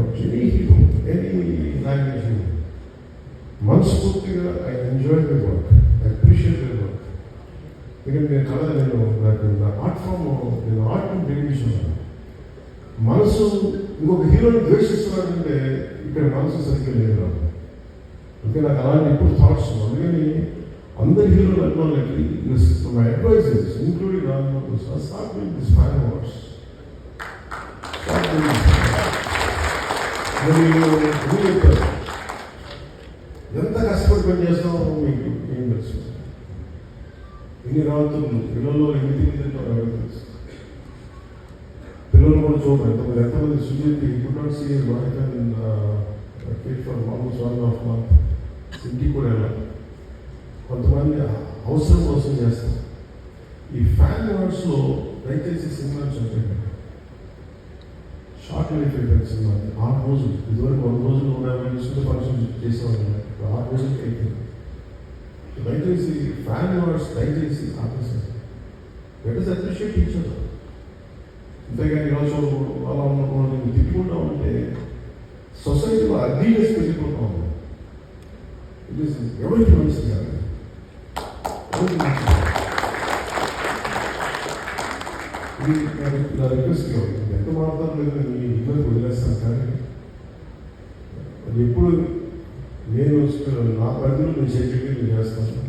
Actually, anyway, thank you. మనస్ఫూర్తిగా I enjoy my work I appreciate my work ఎందుకంటే నేను కళ నేను నాకు నా ఆర్ట్ ఫామ్ నేను ఆర్ట్ని ప్రేమించున్నాను మనసు ఇంకొక హీరోని ద్వేషిస్తున్నానంటే ఇక్కడ మనసు సరిగ్గా లేదు అందుకే నాకు అలాంటి ఎప్పుడు థాట్స్ అందుకని అందరి హీరోలు అనుకోవాలి my advices including Ram this five hours ఎంత కష్టపడి పని చేస్తామో మీకు ఏం తెలుసు? ఎన్ని రాత్రులు పిల్లల్లో ఎన్ని తింటారో తెలుసు? పిల్లలు కూడా చూడండి ఎంతమంది ఎంతమంది సుజిత్ ఇప్పుడు not see wife and for almost one half month ఇంటికి కూడా వెళ్ళాలి కొంతమంది అవసరం కోసం చేస్తారు. ఈ ఫ్యాన్ అవార్డ్స్లో దయచేసి సినిమా చూడండి. షార్ట్ లైఫ్ అయిపోయింది సినిమా ఆరు రోజులు ఇదివరకు వంద రోజులు నూట యాభై నిమిషాలు ఫంక్షన్ చేసేవాళ్ళు ఇప్పుడు ఆరు రోజులకి అయిపోయింది. దయచేసి ఫ్యాన్ అవార్డ్స్ దయచేసి ఆపేసారు లెట్ ఇస్ అప్రిషియేట్ ఇచ్చారు అంతేగాని ఈరోజు అలా ఉన్నప్పుడు నేను తిట్టుకుంటా ఉంటే సొసైటీలో అగ్రీనెస్ పెరిగిపోతా ఉంది. ఇట్ ఎవరికి మంచిది కాదు ఎవరికి మంచిది కాదు. ఇది నా- నా రిక్వెస్ట్ ఎంత మాట్లాడడం లేదు మీ ఇద్దరు వదిలేస్తాను కానీ అది ఎప్పుడు నేను నా పరిధిలో నేను చేసేది నేను చేస్తాను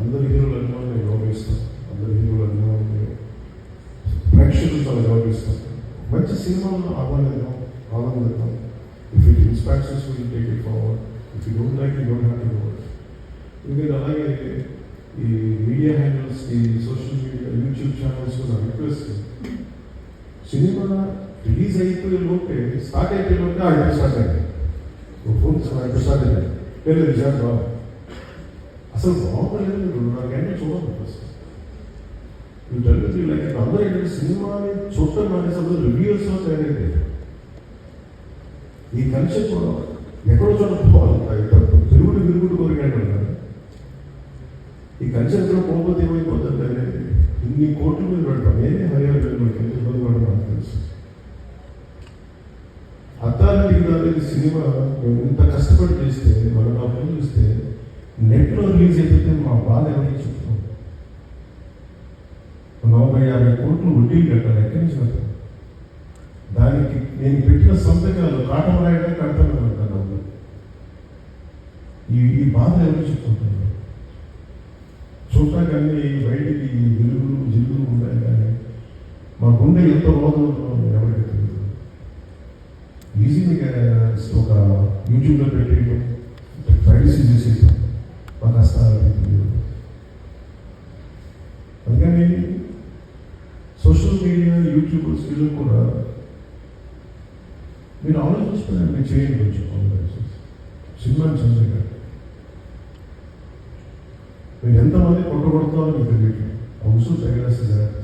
అందరి హీరోలు అభిమానులు నేను గౌరవిస్తాను అందరి హీరోలు అభిమానులు ప్రేక్షకులు చాలా గౌరవిస్తాను మంచి సినిమాలను ఆహ్వానిద్దాం ఆనందిద్దాం if it inspections will take it forward if you don't like you don't have to go ఎందుకంటే అలాగే ఈ మీడియా హ్యాండిల్స్ ఈ సోషల్ నా సినిమా రిలీజ్ అయిపోయే లోపే స్టార్ట్ అయిపోయే లోపే ఆ ఇప్పుడు స్టార్ట్ అయింది. ఫోన్ ఇప్పుడు స్టార్ట్ అయింది. లేదు రిజల్ట్ బాబు. అసలు బాగుండలేదు మీరు గంటలు చూడండి ఫస్ట్ నువ్వు జరుగుతుంది లైక్ అందరూ ఏంటంటే సినిమాని చూడటం మానేసి అందరూ రివ్యూస్ తయారైంది ఈ కల్చర్ కూడా ఎక్కడో చోట పోవాలి. తిరుగుడు విరుగుడు కోరికాడు ఈ కల్చర్ ఎక్కడ పోకపోతే ఏమైపోతుంది అనేది ఇన్ని కోట్లు మీరు పెడతాం నేనే హరియాణ మనకి ఎంత ఇబ్బంది పడడం నాకు తెలుసు. అద్దాలని అనేది సినిమా మేము ఇంత కష్టపడి చేస్తే మనం నా పని చూస్తే నెట్లో రిలీజ్ అయిపోతే మా బాధ ఎవరికి చెప్తాం నలభై యాభై కోట్లు వడ్డీ కట్టాలి ఎక్కడి నుంచి కట్టాలి దానికి నేను పెట్టిన సంతకాలు కాటం రాయడానికి కడతాను అంటాను ఈ ఈ బాధ ఎవరు చెప్పుకుంటున్నారు చూడటానికి గుండె ఎంత రోదం ఎవరికి తెలియదు. ఈజీగా ఒక యూట్యూబ్లో పెట్టేయడం ప్రైవసీ చేసేయడం మా కష్టాలు తెలియదు. అందుకని సోషల్ మీడియా యూట్యూబర్స్ వీళ్ళు కూడా మీరు ఆలోచించుకుని మీరు చేయండి కొంచెం సినిమాని చంద్రగా. మీరు ఎంతమంది కొట్టగొడతారో మీకు తెలియదు అంశం తగిలేస్తే జాగ్రత్త